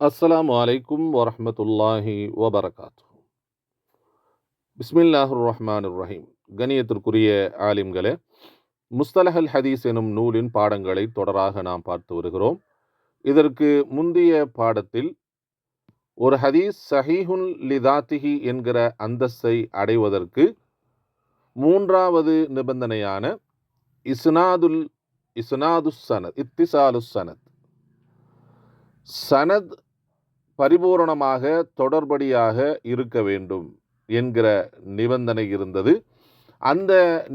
அஸ்ஸலாமு அலைக்கும் வரமத்துல்லாஹி வபரகாத்து பிஸ்மில்லாஹுர் ரஹ்மான் ரஹீம் கணியத்திற்குரிய ஆலிம்களே முஸ்தலஹல் ஹதீஸ் எனும் நூலின் பாடங்களை தொடராக நாம் பார்த்து வருகிறோம். இதற்கு முந்தைய பாடத்தில் ஒரு ஹதீஸ் சஹீஹுன் லிதாத்திஹி என்கிற அந்தஸ்தை அடைவதற்கு மூன்றாவது நிபந்தனையான இஸ்னாதுல் இஸ்னாதுஸ் சனத் இத்திசாலுஸ் சனத். சனத் பரிபூரணமாக தொடர்படியாக இருக்க வேண்டும் என்கிற நிபந்தனை இருந்தது. அந்த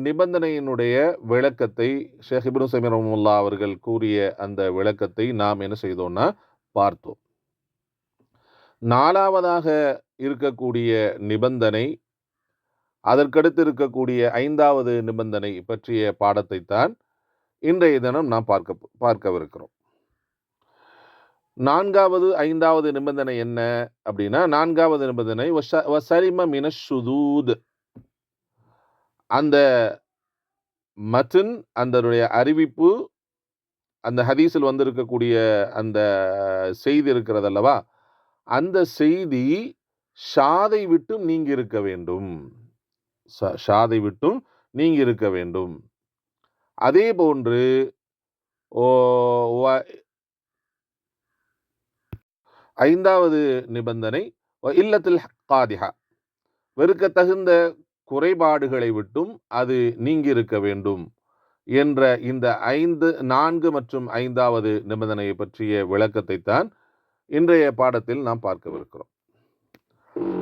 நிபந்தனையினுடைய விளக்கத்தை ஷேக் இப்னு சமீர் அவர்கள் கூறிய அந்த விளக்கத்தை நாம் என்ன செய்தோம்னா பார்த்தோம். நாலாவதாக இருக்கக்கூடிய நிபந்தனை அதற்கடுத்து இருக்கக்கூடிய ஐந்தாவது நிபந்தனை பற்றிய பாடத்தை தான் இன்றைய தினம் நாம் பார்க்க பார்க்கவிருக்கிறோம். நான்காவது ஐந்தாவது நிபந்தனை என்ன அப்படின்னா நான்காவது நிபந்தனை வசரிம மின சுதூத். அந்த மத்தின் அதனுடைய அறிவிப்பு அந்த ஹதீஸில் வந்திருக்கக்கூடிய அந்த செய்தி இருக்கிறது அல்லவா? அந்த செய்தி ஷாதை விட்டும் நீங்கி இருக்க வேண்டும். ஷாதை விட்டும் நீங்கி இருக்க வேண்டும். அதே போன்று ஓ ஐந்தாவது நிபந்தனை இல்லத்தில் காதிஹா வெறுக்கத்தகுந்த குறைபாடுகளை விட்டும் அது நீங்கியிருக்க வேண்டும் என்ற இந்த ஐந்து நான்கு மற்றும் ஐந்தாவது நிபந்தனையை பற்றிய விளக்கத்தை தான் இன்றைய பாடத்தில் நாம் பார்க்கவிருக்கிறோம்.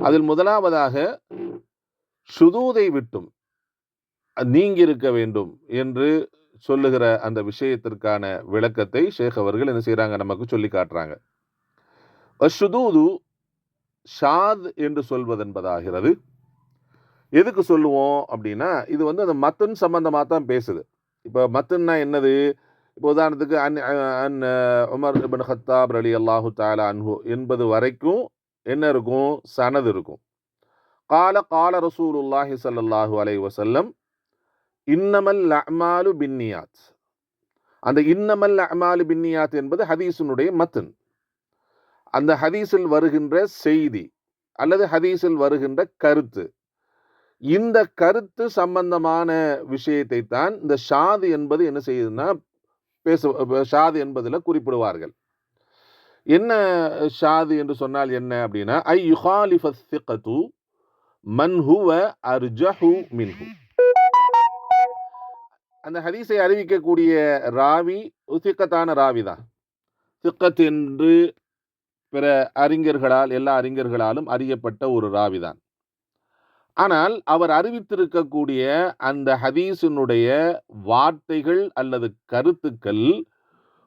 அதில் முதலாவதாக சுதூதை விட்டும் நீங்கியிருக்க இருக்க வேண்டும் என்று சொல்லுகிற அந்த விஷயத்திற்கான விளக்கத்தை ஷேக் அவர்கள் என்ன செய்கிறாங்க நமக்கு சொல்லி காட்டுறாங்க. அஷுதூது ஷாத் என்று சொல்வதென்பதாகிறது. எதுக்கு சொல்லுவோம் அப்படின்னா இது வந்து அந்த மத்தன் சம்பந்தமாக தான் பேசுது. இப்போ மத்தன்னா என்னது? இப்போ உதாரணத்துக்கு அன் அன் உமர் இப்னு ஹத்தாப் அலி அல்லாஹு தாலா அன்ஹு என்பது வரைக்கும் என்ன இருக்கும்? சனது இருக்கும். கால கால ரசூலுல்லாஹி சல்லாஹு அலை வசல்லம் இன்னமல் அமாலு பின்னியாத். அந்த இன்னமல் அமாலு பின்னியாத் என்பது ஹதீஸுனுடைய மத்தன். அந்த ஹதீஸில் வருகின்ற செய்தி அல்லது ஹதீஸில் வருகின்ற கருத்து. இந்த கருத்து சம்பந்தமான விஷயத்தை தான் இந்த ஷாது என்பது என்ன செய்யுதுன்னா பேசு ஷாது என்பதில் குறிப்பிடுவார்கள். என்ன ஷாது என்று சொன்னால் என்ன அப்படின்னா ஐ யுஹாலிஃபத்து மன்ஹுவ அர்ஜஹு மின்ஹு. அந்த ஹதீஸை அறிவிக்கக்கூடிய ராவி சிக்கத்தான ராவி தான் சிக்கத் என்று பிற அறிஞர்களால் எல்லா அறிஞர்களாலும் அறியப்பட்ட ஒரு ராவிதான் ஆனால் அவர் அறிவித்திருக்கக்கூடிய அந்த ஹதீஸினுடைய வார்த்தைகள் அல்லது கருத்துக்கள்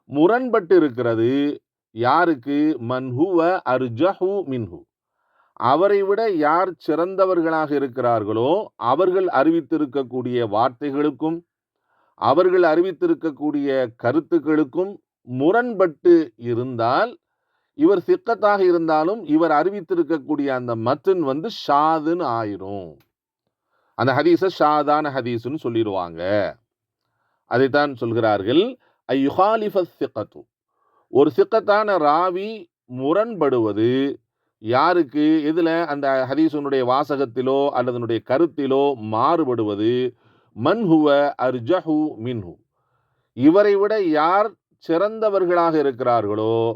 முரண்பட்டு இருக்கிறது யாருக்கு மன்ஹுவ அர்ஜஹு மின்ஹு. அவரை விட யார் சிறந்தவர்களாக இருக்கிறார்களோ அவர்கள் அறிவித்திருக்கக்கூடிய வார்த்தைகளுக்கும் அவர்கள் அறிவித்திருக்கக்கூடிய கருத்துக்களுக்கும் முரண்பட்டு இருந்தால் இவர் சிக்கத்தாக இருந்தாலும் இவர் அறிவித்திருக்கக்கூடிய அந்த மத்தன் வந்து ஷாதுன்னு ஆயிரும். அந்த ஹதீஸை ஷாதான ஹதீஸ்னு சொல்லிடுவாங்க அதைத்தான் சொல்கிறார்கள். ஐயுஹாலிஃப சிக்கத்து ஒரு சிக்கத்தான ராவி முரண்படுவது யாருக்கு? இதில் அந்த ஹதீஸனுடைய வாசகத்திலோ அல்லதனுடைய கருத்திலோ மாறுபடுவது? மன்ஹுவ அர்ஜஹு மின்ஹு. இவரை விட யார் சிறந்தவர்களாக இருக்கிறார்களோ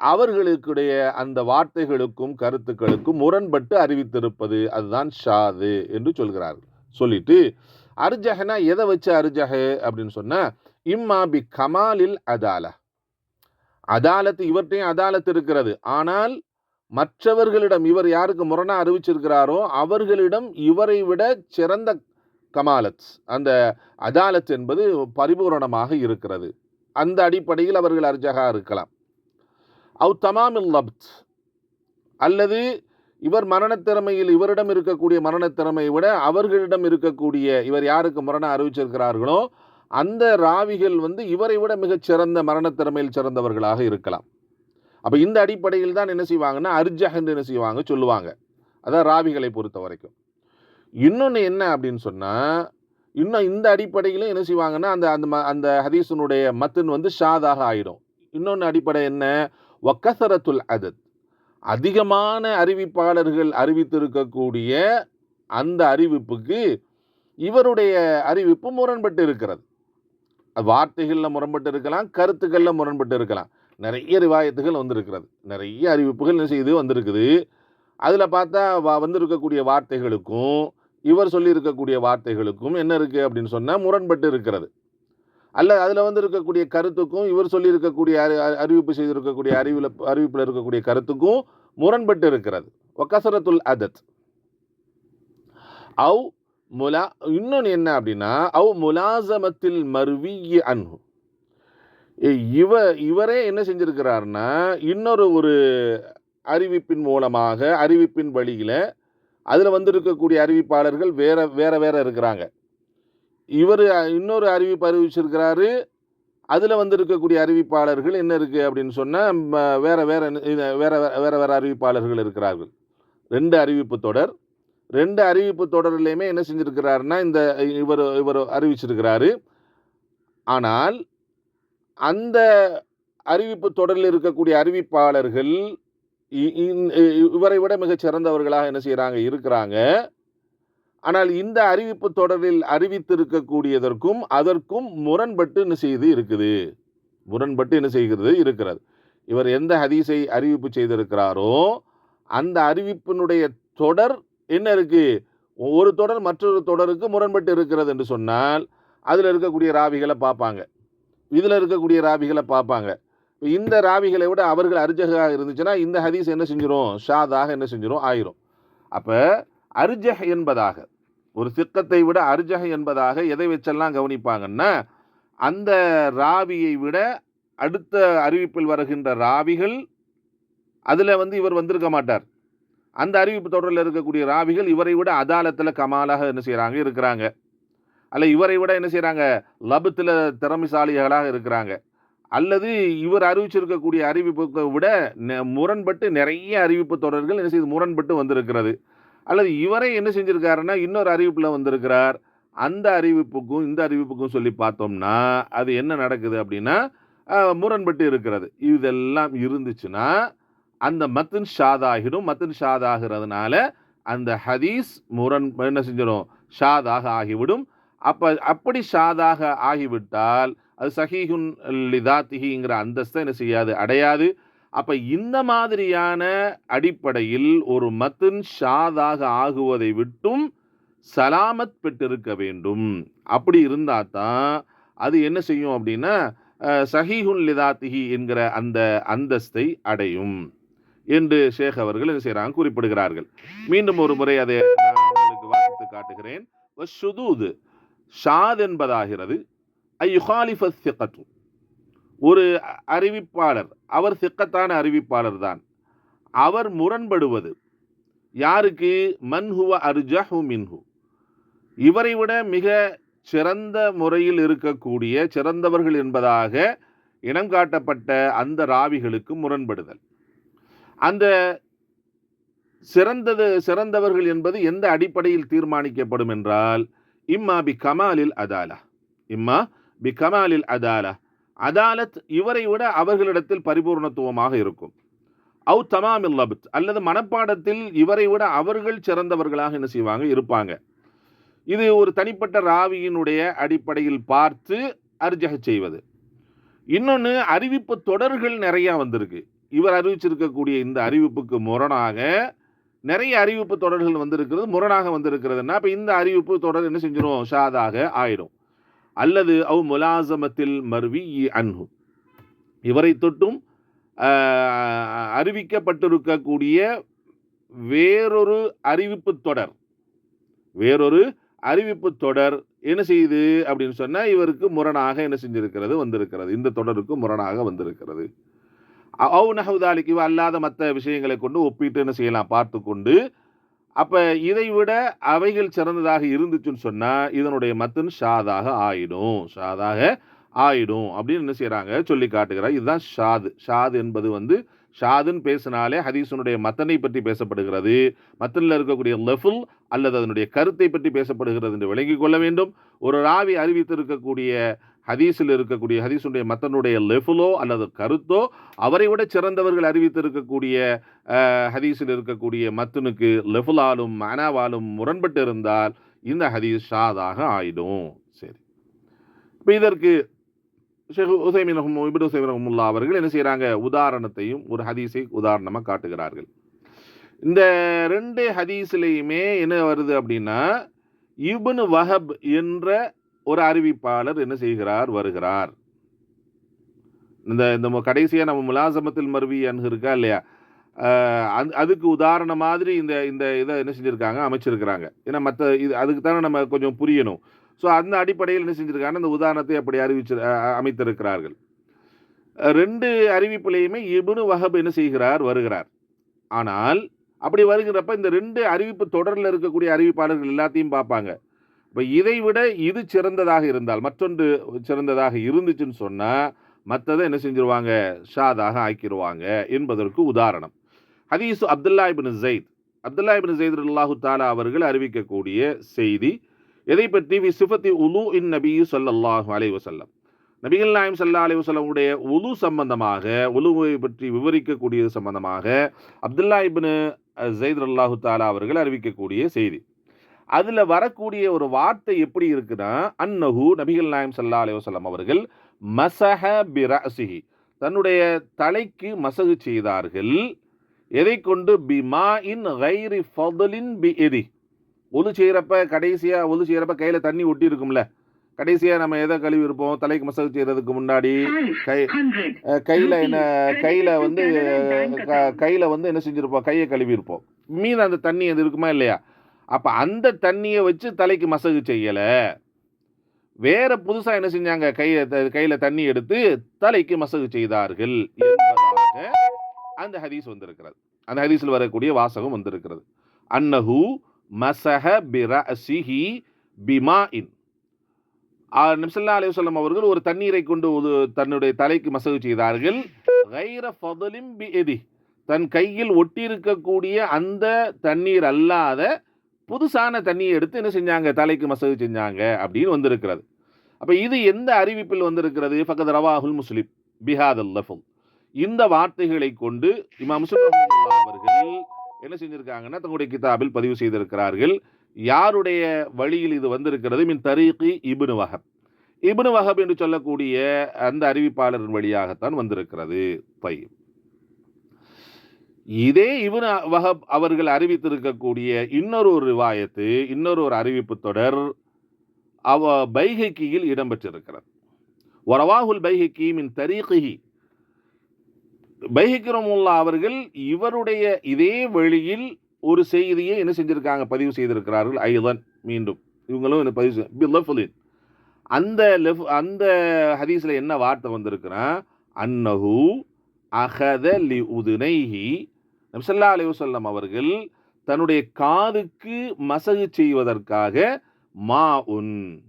அவர்களுக்குடைய அந்த வார்த்தைகளுக்கும் கருத்துக்களுக்கும் முரண்பட்டு அறிவித்திருப்பது அதுதான் ஷாது என்று சொல்கிறார்கள். சொல்லிட்டு அர்ஜஹனா எதை வச்சு அர்ஜஹ அப்படின்னு சொன்னால் இம்மா பி கமாலில் அதால. அதாலத்து இவர்கிட்டையும் அதாலத் இருக்கிறது. ஆனால் மற்றவர்களிடம் இவர் யாருக்கு முரணா அறிவிச்சிருக்கிறாரோ அவர்களிடம் இவரை விட சிறந்த கமாலத் அந்த அதாலத் என்பது பரிபூரணமாக இருக்கிறது. அந்த அடிப்படையில் அவர்கள் அர்ஜகா இருக்கலாம். அவு தமாமில் லப்த். அல்லது இவர் மரணத்திறமையில் இவரிடம் இருக்கக்கூடிய மரணத்திறமையை விட அவர்களிடம் இருக்கக்கூடிய இவர் யாருக்கு மரணம் அறிவிச்சிருக்கிறார்களோ அந்த ராவிகள் வந்து இவரை விட மிகச் சிறந்த மரணத்திறமையில் சிறந்தவர்களாக இருக்கலாம். அப்போ இந்த அடிப்படையில் தான் என்ன செய்வாங்கன்னா அர்ஜஹ் என்று என்ன செய்வாங்க சொல்லுவாங்க. அதான் ராவிகளை பொறுத்த வரைக்கும். இன்னொன்று என்ன அப்படின்னு சொன்னால் இன்னும் இந்த அடிப்படையிலும் என்ன செய்வாங்கன்னா அந்த அந்த ம- அந்த ஹதீசனுடைய மத்தன் வந்து ஷாதாக ஆயிடும். இன்னொன்று அடிப்படை என்ன? ஒக்கசரத்துல் அதத். அதிகமான அறிவிப்பாளர்கள் அறிவித்திருக்கக்கூடிய அந்த அறிவிப்புக்கு இவருடைய அறிவிப்பு முரண்பட்டு இருக்கிறது. வார்த்தைகளில் முரண்பட்டு இருக்கலாம் கருத்துக்களில் முரண்பட்டு இருக்கலாம். நிறைய ரிவாயத்துகள் வந்திருக்கிறது. நிறைய அறிவிப்புகள் என்ன செய்து வந்திருக்குது. அதில் பார்த்தா வா வந்திருக்கக்கூடிய வார்த்தைகளுக்கும் இவர் சொல்லியிருக்கக்கூடிய வார்த்தைகளுக்கும் என்ன இருக்குது அப்படின்னு சொன்னால் முரண்பட்டு இருக்கிறது. அல்ல அதில் வந்து இருக்கக்கூடிய கருத்துக்கும் இவர் சொல்லியிருக்கக்கூடிய அறி அறிவிப்பு செய்திருக்கக்கூடிய அறிவில் அறிவிப்பில் இருக்கக்கூடிய கருத்துக்கும் முரண்பட்டு இருக்கிறது. ஒக்கசரத்துல் அதத். அவ் முலா இன்னொன்று என்ன அப்படின்னா அவ் முலாசமத்தில் மருவி அன்பு இவ இவரே என்ன செஞ்சிருக்கிறாருன்னா இன்னொரு ஒரு அறிவிப்பின் மூலமாக அறிவிப்பின் வழியில் அதில் வந்திருக்கக்கூடிய அறிவிப்பாளர்கள் வேற வேற வேற இருக்கிறாங்க. இவர் இன்னொரு அறிவிப்பு அறிவிச்சிருக்கிறாரு அதில் வந்திருக்கக்கூடிய அறிவிப்பாளர்கள் என்ன இருக்குது அப்படின்னு சொன்னால் வேறு வேறு இது வேறு வேறு வேறு அறிவிப்பாளர்கள் இருக்கிறார்கள். ரெண்டு அறிவிப்பு தொடர். ரெண்டு அறிவிப்பு தொடர்லையுமே என்ன செஞ்சுருக்கிறாருன்னா இந்த இவர் இவர் அறிவிச்சிருக்கிறாரு. ஆனால் அந்த அறிவிப்பு தொடரில் இருக்கக்கூடிய அறிவிப்பாளர்கள் இ- இந்- இ- இவரை விட மிகச் சிறந்தவர்களாக என்ன செய்கிறாங்க இருக்கிறாங்க. ஆனால் இந்த அறிவிப்பு தொடரில் அறிவித்திருக்கக்கூடியதற்கும் அதற்கும் முரண்பட்டு என்ன செய்து இருக்குது? முரண்பட்டு என்ன செய்கிறது? இருக்கிறது. இவர் எந்த ஹதீஸை அறிவிப்பு செய்திருக்கிறாரோ அந்த அறிவிப்பினுடைய தொடர் என்ன இருக்குது ஒரு தொடர் மற்றொரு தொடருக்கு முரண்பட்டு இருக்கிறது என்று சொன்னால் அதில் இருக்கக்கூடிய ராவிகளை பார்ப்பாங்க. இதில் இருக்கக்கூடிய ராவிகளை பார்ப்பாங்க. இந்த ராவிகளை விட அவர்கள் அரிஜகாக இருந்துச்சுன்னா இந்த ஹதீஸ் என்ன செஞ்சிடும் ஷாதாக என்ன செஞ்சிடும் ஆயிரும். அப்போ அரிஜக என்பதாக ஒரு சிக்கத்தை விட அர்ஜக என்பதாக எதை வச்செல்லாம் கவனிப்பாங்கன்னா அந்த ராவியை விட அடுத்த அறிவிப்பில் வருகின்ற ராவிகள் அதில் வந்து இவர் வந்திருக்க மாட்டார். அந்த அறிவிப்பு தொடரில் இருக்கக்கூடிய ராவிகள் இவரை விட அதாலத்தில் கமாலாக என்ன செய்கிறாங்க இருக்கிறாங்க. அல்ல இவரை விட என்ன செய்கிறாங்க லபத்தில் திறமைசாலிகளாக இருக்கிறாங்க. அல்லது இவர் அறிவிச்சிருக்கக்கூடிய அறிவிப்புக்கு விட நெ- முரண்பட்டு நிறைய அறிவிப்பு தொடர்கள் என்ன செய்து முரண்பட்டு வந்திருக்கிறது. அல்லது இவரே என்ன செஞ்சுருக்காருன்னா இன்னொரு அறிவிப்பில் வந்திருக்கிறார். அந்த அறிவிப்புக்கும் இந்த அறிவிப்புக்கும் சொல்லி பார்த்தோம்னா அது என்ன நடக்குது அப்படின்னா முரண்பட்டு இருக்கிறது. இதெல்லாம் இருந்துச்சுன்னா அந்த மத்தின் ஷாதாகிடும். மத்தின் ஷாதாகிறதுனால அந்த ஹதீஸ் முரண் என்ன செஞ்சிடும்? ஷாதாக ஆகிவிடும். அப்போ அப்படி ஷாதாக ஆகிவிட்டால் அது சஹீஹுன் லிதாத்திகிங்கிற அந்தஸ்தை என்ன செய்யாது? அடையாது. அப்போ இந்த மாதிரியான அடிப்படையில் ஒரு மத்தின் ஷாதாக ஆகுவதை விட்டும் சலாமத் பெற்றிருக்க வேண்டும். அப்படி இருந்தால் தான் அது என்ன செய்யும் அப்படின்னா அஹ், சஹீஹுன் லிதாத்திகி என்கிற அந்த அந்தஸ்தை அடையும் என்று ஷேக் அவர்கள் என்ன செய்கிறாங்க குறிப்பிடுகிறார்கள். மீண்டும் ஒரு முறை அதை நான் உங்களுக்கு வாசித்து காட்டுகிறேன். ஷுதூது ஷாத் என்பதாகிறது. ஐ சிக்கத்து ஒரு அ- அறிவிப்பாளர் அவர் சிக்கத்தான அறிவிப்பாளர் தான். அவர் முரண்படுவது. யாருக்கு? மன்ஹுவ அர்ஜஹு மின்ஹு. இவரை விட மிக சிறந்த முறையில் இருக்கக்கூடிய சிறந்தவர்கள் என்பதாக இனம் காட்டப்பட்ட அந்த ராவிகளுக்கு முரண்படுதல். அந்த சிறந்தது சிறந்தவர்கள் என்பது எந்த அடிப்படையில் தீர்மானிக்கப்படும் என்றால் இம்மா பி கமாலில் அதாலா. இம்மா பி கமாலில் அதாலா. அதாலத் இவரை விட அவர்களிடத்தில் பரிபூர்ணத்துவமாக இருக்கும். அவு தமாம் இல்லபத் அல்லது மனப்பாடத்தில் இவரை விட அவர்கள் சிறந்தவர்களாக என்ன செய்வாங்க? இருப்பாங்க. இது ஒரு தனிப்பட்ட ராவியினுடைய அடிப்படையில் பார்த்து அர்ஜக செய்வது. இன்னொன்று அறிவிப்பு தொடர்கள் நிறையா வந்திருக்கு. இவர் அறிவிச்சிருக்கக்கூடிய இந்த அறிவிப்புக்கு முரணாக நிறைய அறிவிப்பு தொடர்கள் வந்திருக்கிறது முரணாக வந்திருக்கிறதுனா இப்போ இந்த அறிவிப்பு தொடர் என்ன செஞ்சிடும் ஷாதாக ஆயிடும். அல்லது அவ் முலாசமத்தில் மர்வி அன்ஹு. இவரை தொட்டும் அறிவிக்கப்பட்டிருக்கக்கூடிய வேறொரு அறிவிப்பு தொடர். வேறொரு அறிவிப்பு தொடர் என்ன செய்யுது அப்படின்னு சொன்னால் இவருக்கு முரணாக என்ன செஞ்சிருக்கிறது வந்திருக்கிறது. இந்த தொடருக்கு முரணாக வந்திருக்கிறது. அவு நஹுதாலிக்கு இவ அல்லாத மற்ற விஷயங்களை கொண்டு ஒப்பிட்டு என்ன செய்யலாம் பார்த்து கொண்டு அப்போ இதை விட அவைகள் சிறந்ததாக இருந்துச்சுன்னு சொன்னால் இதனுடைய மத்தன் ஷாதாக ஆயிடும். ஷாதாக ஆயிடும். அப்படின்னு என்ன செய்கிறாங்க சொல்லி காட்டுகிறார். இதுதான் ஷாது. ஷாது என்பது வந்து ஷாதுன்னு பேசினாலே ஹதீஸனுடைய மத்தனை பற்றி பேசப்படுகிறது. மத்தனில் இருக்கக்கூடிய லெஃபுல் அல்லது அதனுடைய கருத்தை பற்றி பேசப்படுகிறது என்று விளங்கிக் கொள்ள வேண்டும். ஒரு ராவி அறிவித்திருக்கக்கூடிய ஹதீஸில் இருக்கக்கூடிய ஹதீஸுடைய மத்தனுடைய லெஃபுலோ அல்லது கருத்தோ அவரை விட சிறந்தவர்கள் அறிவித்திருக்கக்கூடிய ஹதீஸில் இருக்கக்கூடிய மத்தனுக்கு லெஃபுலாலும் மனாவாலும் முரண்பட்டு இருந்தால் இந்த ஹதீஸ் ஷாதாக ஆயிடும். சரி. இப்போ இதற்கு ஷேக் உசைமின் ரஹ்மு இபின் உசைமின் ரஹமுல்லா அவர்கள் என்ன செய்கிறாங்க உதாரணத்தையும் ஒரு ஹதீஸை உதாரணமாக காட்டுகிறார்கள். இந்த ரெண்டு ஹதீஸ்லேயுமே என்ன வருது அப்படின்னா இபுனு வஹப் என்ற ஒரு அறிவிப்பாளர் என்ன செய்கிறார்? வருகிறார். இந்த இந்த கடைசியாக நம்ம முலாசமத்தில் மருவி அன்கு இருக்கா இல்லையா? அந் அது- அதுக்கு உதாரண மாதிரி இந்த இந்த இதை என்ன செஞ்சுருக்காங்க? அமைச்சிருக்கிறாங்க. ஏன்னா மற்ற இது அதுக்கு தானே நம்ம கொஞ்சம் புரியணும். ஸோ அந்த அடிப்படையில் என்ன செஞ்சிருக்காங்க? அந்த உதாரணத்தை அப்படி அறிவிச்சு அமைத்திருக்கிறார்கள். ரெண்டு அறிவிப்புலையுமே இபுனு வஹப் என்ன செய்கிறார்? வருகிறார். ஆனால் அப்படி வருகிறப்ப இந்த ரெண்டு அறிவிப்பு தொடரில் இருக்கக்கூடிய அறிவிப்பாளர்கள் எல்லாத்தையும் பார்ப்பாங்க. இப்போ இதை விட இது சிறந்ததாக இருந்தால் மற்றொன்று சிறந்ததாக இருந்துச்சுன்னு சொன்னால் மற்றதை என்ன செஞ்சிருவாங்க? ஷாதாக ஆக்கிடுவாங்க என்பதற்கு உதாரணம். ஹதீஸ் Abdullah ibn Zaid. Abdullah ibn Zaid அல்லாஹு தாலா அவர்கள் அறிவிக்கக்கூடிய செய்தி எதை பற்றி? வி சிஃபத்தி உலு இன் நபி சொல்லல்லாஹு அலை வசல்லம் நபிகள் நாயம் சல்லா அலி வஸல்லமுடைய உலு சம்பந்தமாக உலுவை பற்றி விவரிக்கக்கூடியது சம்பந்தமாக அப்துல்லா இபின் ஜெயித் அல்லாஹு தாலா அவர்கள் அறிவிக்கக்கூடிய செய்தி. அதுல வரக்கூடிய ஒரு வார்த்தை எப்படி இருக்குன்னா அன்னஹு நபிகள் நாயம் சல்லா அலைஹி வஸல்லம் அவர்கள் மசஹ பிரஅசிஹி தன்னுடைய தலைக்கு மசகு செய்தார்கள். எதை கொண்டு? பிமா இன் கைரி ஃபதலின் பி எதி ஒலு செய்கிறப்ப கடைசியா ஒலு செய்கிறப்ப கையில தண்ணி ஒட்டி இருக்கும்ல. கடைசியா நம்ம எதை கழுவி இருப்போம்? தலைக்கு மசகு செய்யறதுக்கு முன்னாடி கை கையில என்ன கையில வந்து க- கையில வந்து என்ன செஞ்சிருப்போம்? கையை கழுவி இருப்போம் மீது அந்த தண்ணி அது இருக்குமா இல்லையா? அப்போ அந்த தண்ணியை வச்சு தலைக்கு மசகு செய்யலை. வேற புதுசாக என்ன செஞ்சாங்க? கையை த- தண்ணி எடுத்து தலைக்கு மசகு செய்தார்கள் என்பதாக அந்த ஹதீஸ் வந்திருக்கிறது. அந்த ஹதீஸில் வரக்கூடிய வாசகம் வந்திருக்கிறது. அன்னஹு மசஹ பிரசிஹி பிமா இன் நம்சல்லா அலைவசல்லம் அவர்கள் ஒரு தண்ணீரை கொண்டு ஒரு தன்னுடைய தலைக்கு மசகு செய்தார்கள். கைர ஃபதலிம் பி எதி தன் கையில் ஒட்டியிருக்கக்கூடிய அந்த தண்ணீர் அல்லாத புதுசான தண்ணியை எடுத்து என்ன செஞ்சாங்க? தலைக்கு மசகு செஞ்சாங்க அப்படின்னு வந்திருக்கிறது. அப்போ இது எந்த அறிவிப்பில் வந்திருக்கிறது? ஃபகத் ரவாஹுல் முஸ்லிம் பிஹாத் அல்லஃபுல் இந்த வார்த்தைகளை கொண்டு இமாம் முஸ்லிம் அவர்கள் என்ன செஞ்சுருக்காங்கன்னா தங்களுடைய கிதாபில் பதிவு செய்திருக்கிறார்கள். யாருடைய வழியில் இது வந்திருக்கிறது? மின் தரீகி இபுனு வஹப். இபுனு வஹப் என்று சொல்லக்கூடிய அந்த அறிவிப்பாளரின் வழியாகத்தான் வந்திருக்கிறது. பையன் இதே இவன் வஹப் அவர்கள் அறிவித்திருக்கக்கூடிய இன்னொரு ஒரு ரிவாயத்து இன்னொரு ஒரு அறிவிப்பு தொடர் அவ பைஹக்கியில் இடம்பெற்றிருக்கிறது. ஒரவாகுல் பைஹக்கி மின் தரீகி பைஹிக்ரமுல்லா அவர்கள் இவருடைய இதே வழியில் ஒரு செய்தியை என்ன செஞ்சிருக்காங்க? பதிவு செய்திருக்கிறார்கள் ஐதன் மீண்டும். இவங்களும் என்ன பதிவு செய்- அந்த லெஃப் அந்த ஹதீஸில் என்ன வார்த்தை வந்திருக்குன்னா அன்னஹூ அகத லி உதுனைஹி நபிசல்லா அலிவசல்லம் அவர்கள் தன்னுடைய காதுக்கு மசகு செய்வதற்காக மா உன்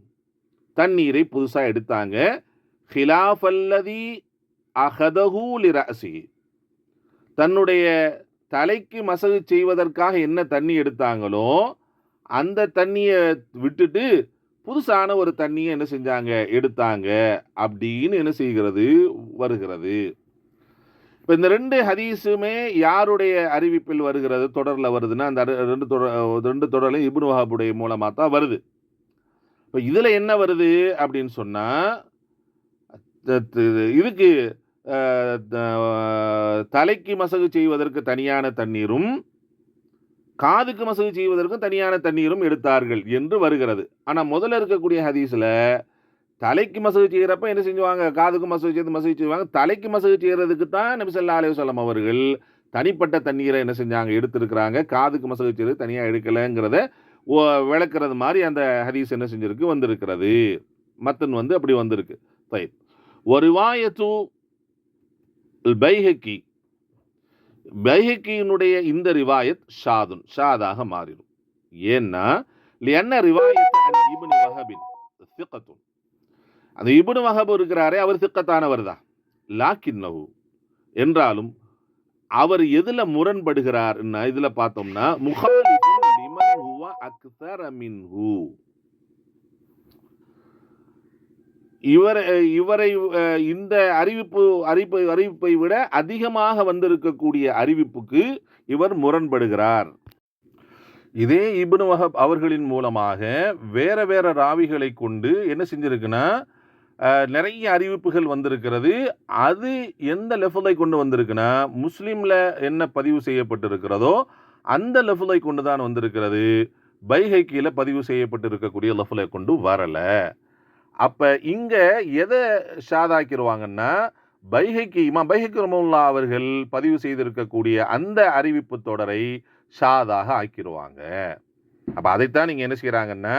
தண்ணீரை புதுசாக எடுத்தாங்க. ஹிலாஃபல்லதி அகதஹு தன்னுடைய தலைக்கு மசகு செய்வதற்காக என்ன தண்ணி எடுத்தாங்களோ அந்த தண்ணியை விட்டுட்டு புதுசான ஒரு தண்ணியை என்ன செஞ்சாங்க? எடுத்தாங்க. அப்படின்னு என்ன செய்கிறது? வருகிறது. இப்போ இந்த ரெண்டு ஹதீஸுமே யாருடைய அறிவிப்பில் வருகிறது? தொடரில் வருதுன்னா அந்த ரெண்டு தொடர் ரெண்டு தொடரும் இபுன் வஹாபுடைய மூலமாக தான் வருது. இப்போ இதில் என்ன வருது அப்படின்னு சொன்னால் இதுக்கு தலைக்கு மசகு செய்வதற்கு தனியான தண்ணீரும் காதுக்கு மசகு செய்வதற்கும் தனியான தண்ணீரும் எடுத்தார்கள் என்று வருகிறது. ஆனால் முதல்ல இருக்கக்கூடிய ஹதீஸில் தலைக்கு மசகு செய்கிறப்ப என்ன செஞ்சுவாங்க? காதுக்கு மசூதி செய்து மசகு செய்வாங்க. தலைக்கு மசகு செய்கிறதுக்கு தான் நபிசல்லா அலையுசல்லம் அவர்கள் தனிப்பட்ட தண்ணீரை என்ன செஞ்சாங்க? எடுத்திருக்கிறாங்க. காதுக்கு மசகு செய்து தனியாக எடுக்கலைங்கிறத விளக்குறது மாதிரி அந்த ஹரிஸ் என்ன செஞ்சுருக்கு? வந்திருக்கிறது. மத்தன் வந்து அப்படி வந்திருக்கு. தைப் ஒரு வாயத்து பைஹக்கி. பைஹக்கியினுடைய இந்த ரிவாயத் ஷாதுன் ஷாதாக மாறிடும். ஏன்னா என்ன ரிவாயத் இபுன் வஹபின் சிக்கத்துன் அந்த இபுனு வஹப் இருக்கிறாரே அவர் சிக்கத்தானவர் தான் லாக்கின்னஹு என்றாலும் அவர் எதில் முரண்படுகிறார் இதில் பார்த்தோம்னா முஹாலிஃபுன் லிமன் மின்ஹு. இவர் இவரை இந்த அறிவிப்பு அறிவிப்பை அறிவிப்பை விட அதிகமாக வந்திருக்கக்கூடிய அறிவிப்புக்கு இவர் முரண்படுகிறார். இதே இபுனு வஹப் அவர்களின் மூலமாக வேற வேற ராவிகளை கொண்டு என்ன செஞ்சிருக்குன்னா நிறைய அறிவிப்புகள் வந்திருக்கிறது. அது எந்த லெஃபலை கொண்டு வந்திருக்குன்னா முஸ்லீமில் என்ன பதிவு செய்யப்பட்டிருக்கிறதோ அந்த லெஃபலை கொண்டு தான் வந்திருக்கிறது. பைஹைக்கியில் பதிவு செய்யப்பட்டிருக்கக்கூடிய லெஃபலை கொண்டு வரலை. அப்போ இங்கே எதை ஷாதாக்கிடுவாங்கன்னா பைஹைக்கு இமா பைஹைக்கு ரமவுல்லா அவர்கள் பதிவு செய்திருக்கக்கூடிய அந்த அறிவிப்பு தொடரை ஷாதாக ஆக்கிடுவாங்க அப்போ அதைத்தான் நீங்கள் என்ன செய்கிறாங்கன்னா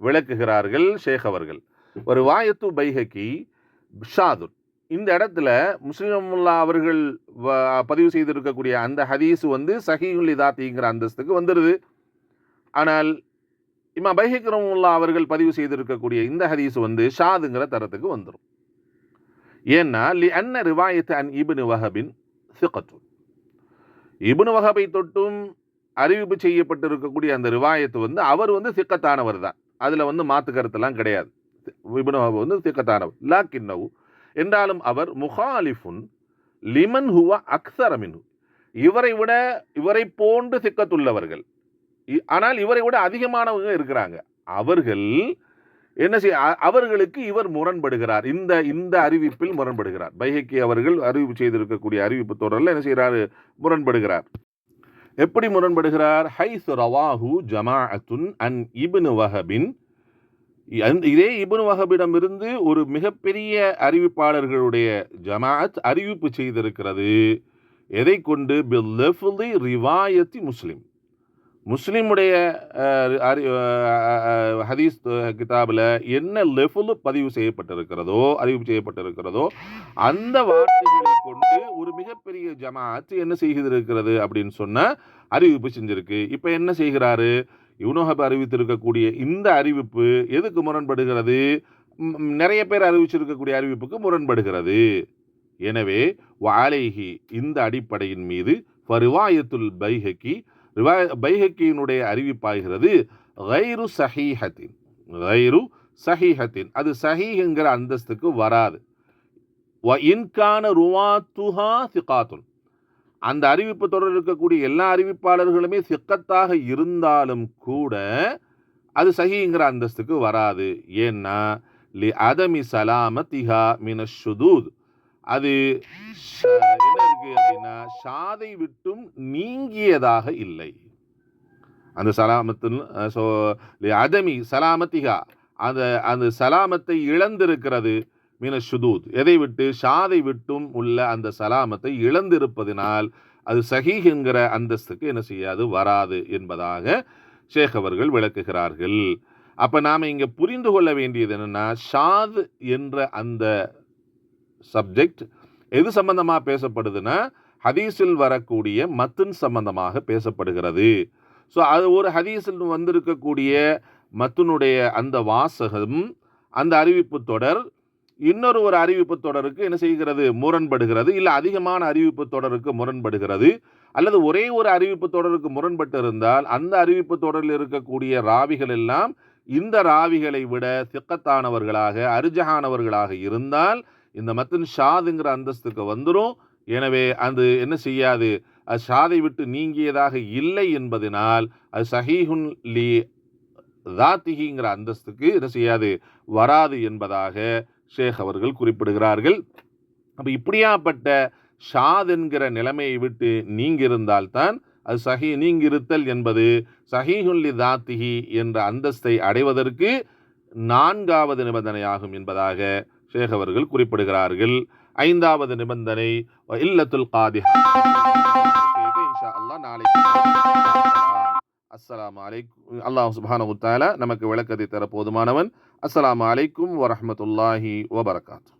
விளக்குகிறார்கள் ஷேக் அவர்கள். ஒரு வாயத்து பைஹக்கி ஷாதுன். இந்த இடத்துல முஸ்லிமுல்லா அவர்கள் பதிவு செய்திருக்கக்கூடிய அந்த ஹதீஸ் வந்து சஹீஹுல் இதாத்திங்கிற அந்தஸ்துக்கு வந்துடுது ஆனால் இம்மா பைஹிக்ரமுல்லா அவர்கள் பதிவு செய்திருக்கக்கூடிய இந்த ஹதீஸ் வந்து ஷாதுங்கிற தரத்துக்கு வந்துடும் ஏன்னா லி அன்ன ரிவாயத்து அன் இபின் வஹபின் சிகத்து இபின் வஹபை தொட்டும் அறிவிப்பு செய்யப்பட்டிருக்கக்கூடிய அந்த ரிவாயத்து வந்து அவர் வந்து சிக்கத்தானவர் தான். அதில் வந்து மாற்று கருத்தெல்லாம் கிடையாது. இப்னு வஹப் வந்து சிக்கத்தானவர் லாக்கின்னவு என்றாலும் அவர் முஹாலிஃபுன் லிமன் ஹுவா அக்ஸர இவரை விட இவரை போன்று சிக்கத்துள்ளவர்கள் இ- ஆனால் இவரை விட அதிகமானவங்க இருக்கிறாங்க அவர்கள் என்ன செய்ய அவர்களுக்கு இவர் முரண்படுகிறார் இந்த இந்த அறிவிப்பில் முரண்படுகிறார் பைஹக்கி அவர்கள் அறிவிப்பு செய்திருக்கக்கூடிய அறிவிப்பு தொடரில் என்ன செய்கிறார் முரண்படுகிறார் எப்படி முரண்படுகிறார் ஹைஸ் ரவாஹு ஜமாஅத்துன் அன் இபின் வஹபின் இதே இபுன் வஹபிடமிருந்து ஒரு மிகப்பெரிய அறிவிப்பாளர்களுடைய ஜமாஅத் அறிவிப்பு செய்திருக்கிறது. எதை கொண்டு? பில்லி ரிவாயத்தி முஸ்லீம். முஸ்லீமுடைய ஹதீஸ் கிதாபில் என்ன லெஃபுல் பதிவு செய்யப்பட்டிருக்கிறதோ அறிவிப்பு செய்யப்பட்டிருக்கிறதோ அந்த வார்த்தைகளை கொண்டு ஒரு மிகப்பெரிய ஜமாஅத் என்ன செய்திருக்கிறது அப்படின்னு சொன்ன அறிவிப்பு செஞ்சிருக்கு. இப்போ என்ன செய்கிறாரு? யுனோஹப் அறிவித்திருக்கக்கூடிய இந்த அறிவிப்பு எதுக்கு முரண்படுகிறது? நிறைய பேர் அறிவிச்சிருக்கக்கூடிய அறிவிப்புக்கு முரண்படுகிறது. எனவே வாலைஹி இந்த அடிப்படையின் மீது ஃபரிவாயத்துல் பைஹக்கி ரிவாய பைஹக்கியினுடைய அறிவிப்பாகிறது கைரு சஹீஹத்தின் கைரு சஹீஹத்தின். அது சஹீஹுங்கிற அந்தஸ்துக்கு வராது. வ இன்கான ருவாத்துஹா சிகாத்துன். அந்த அறிவிப்பு தொடர் இருக்கக்கூடிய எல்லா அறிவிப்பாளர்களுமே சிக்கத்தாக இருந்தாலும் கூட அது சகிங்கிற அந்தஸ்துக்கு வராது. ஏன்னா லி அதமி சலாமத்திஹா மின ஷுதூத். அது என்ன இருக்கு அப்படின்னா ஷாதை விட்டும் நீங்கியதாக இல்லை. அந்த சலாமத்தின் ஸோ அதமி சலாமத்திகா அந்த அந்த சலாமத்தை இழந்திருக்கிறது. மீன சுதூத் எதை விட்டு ஷாதை விட்டும் உள்ள அந்த சலாமத்தை இழந்திருப்பதினால் அது சஹீஹ் என்கிற அந்தஸ்துக்கு என்ன செய்யாது? வராது என்பதாக ஷேக் அவர்கள் விளக்குகிறார்கள். அப்போ நாம் இங்கே புரிந்து கொள்ள வேண்டியது என்னென்னா ஷாத் என்ற அந்த சப்ஜெக்ட் எது சம்பந்தமாக பேசப்படுதுன்னா ஹதீஸில் வரக்கூடிய மத்தின் சம்பந்தமாக பேசப்படுகிறது. ஸோ அது ஒரு ஹதீஸில் வந்திருக்கக்கூடிய மத்தினுடைய அந்த வாசகம் அந்த அறிவிப்பு தொடர் இன்னொரு ஒரு அறிவிப்பு தொடருக்கு என்ன செய்கிறது? முரண்படுகிறது. இல்லை அதிகமான அறிவிப்பு தொடருக்கு முரண்படுகிறது. அல்லது ஒரே ஒரு அறிவிப்பு தொடருக்கு முரண்பட்டு இருந்தால் அந்த அறிவிப்பு தொடரில் இருக்கக்கூடிய ராவிகள் எல்லாம் இந்த ராவிகளை விட சிக்கத்தானவர்களாக அருஜகானவர்களாக இருந்தால் இந்த மத்தின் ஷாதுங்கிற அந்தஸ்துக்கு வந்துடும் எனவே அது என்ன செய்யாது? அது ஷாதை விட்டு நீங்கியதாக இல்லை என்பதனால் அது சஹீஹுன் லி தாத்திகிங்கிற அந்தஸ்துக்கு என்ன செய்யாது? வராது என்பதாக ஷேக் அவர்கள் குறிப்பிடுகிறார்கள். அப்போ இப்படியாப்பட்ட ஷாத் என்கிற நிலைமையை விட்டு நீங்கியிருந்தால்தான் அது சஹி நீங்கிருத்தல் என்பது சஹீஹுல்லி தாத்திகி என்ற அந்தஸ்தை அடைவதற்கு நான்காவது நிபந்தனையாகும் என்பதாக ஷேக் அவர்கள் குறிப்பிடுகிறார்கள். ஐந்தாவது நிபந்தனை இல்லத்துல் காதிஹா. இன்ஷா அல்லாஹ் நாளைக்கு அஸ்ஸலாமு அலைக்கும் அல்லாஹ் சுப்ஹானஹு வ தஆலா நமக்கு விளக்கத்தை தர போதுமானவன் அஸ்ஸலாமு அலைக்கும் வரஹ்மத்துல்லாஹி வபரகாத்துஹு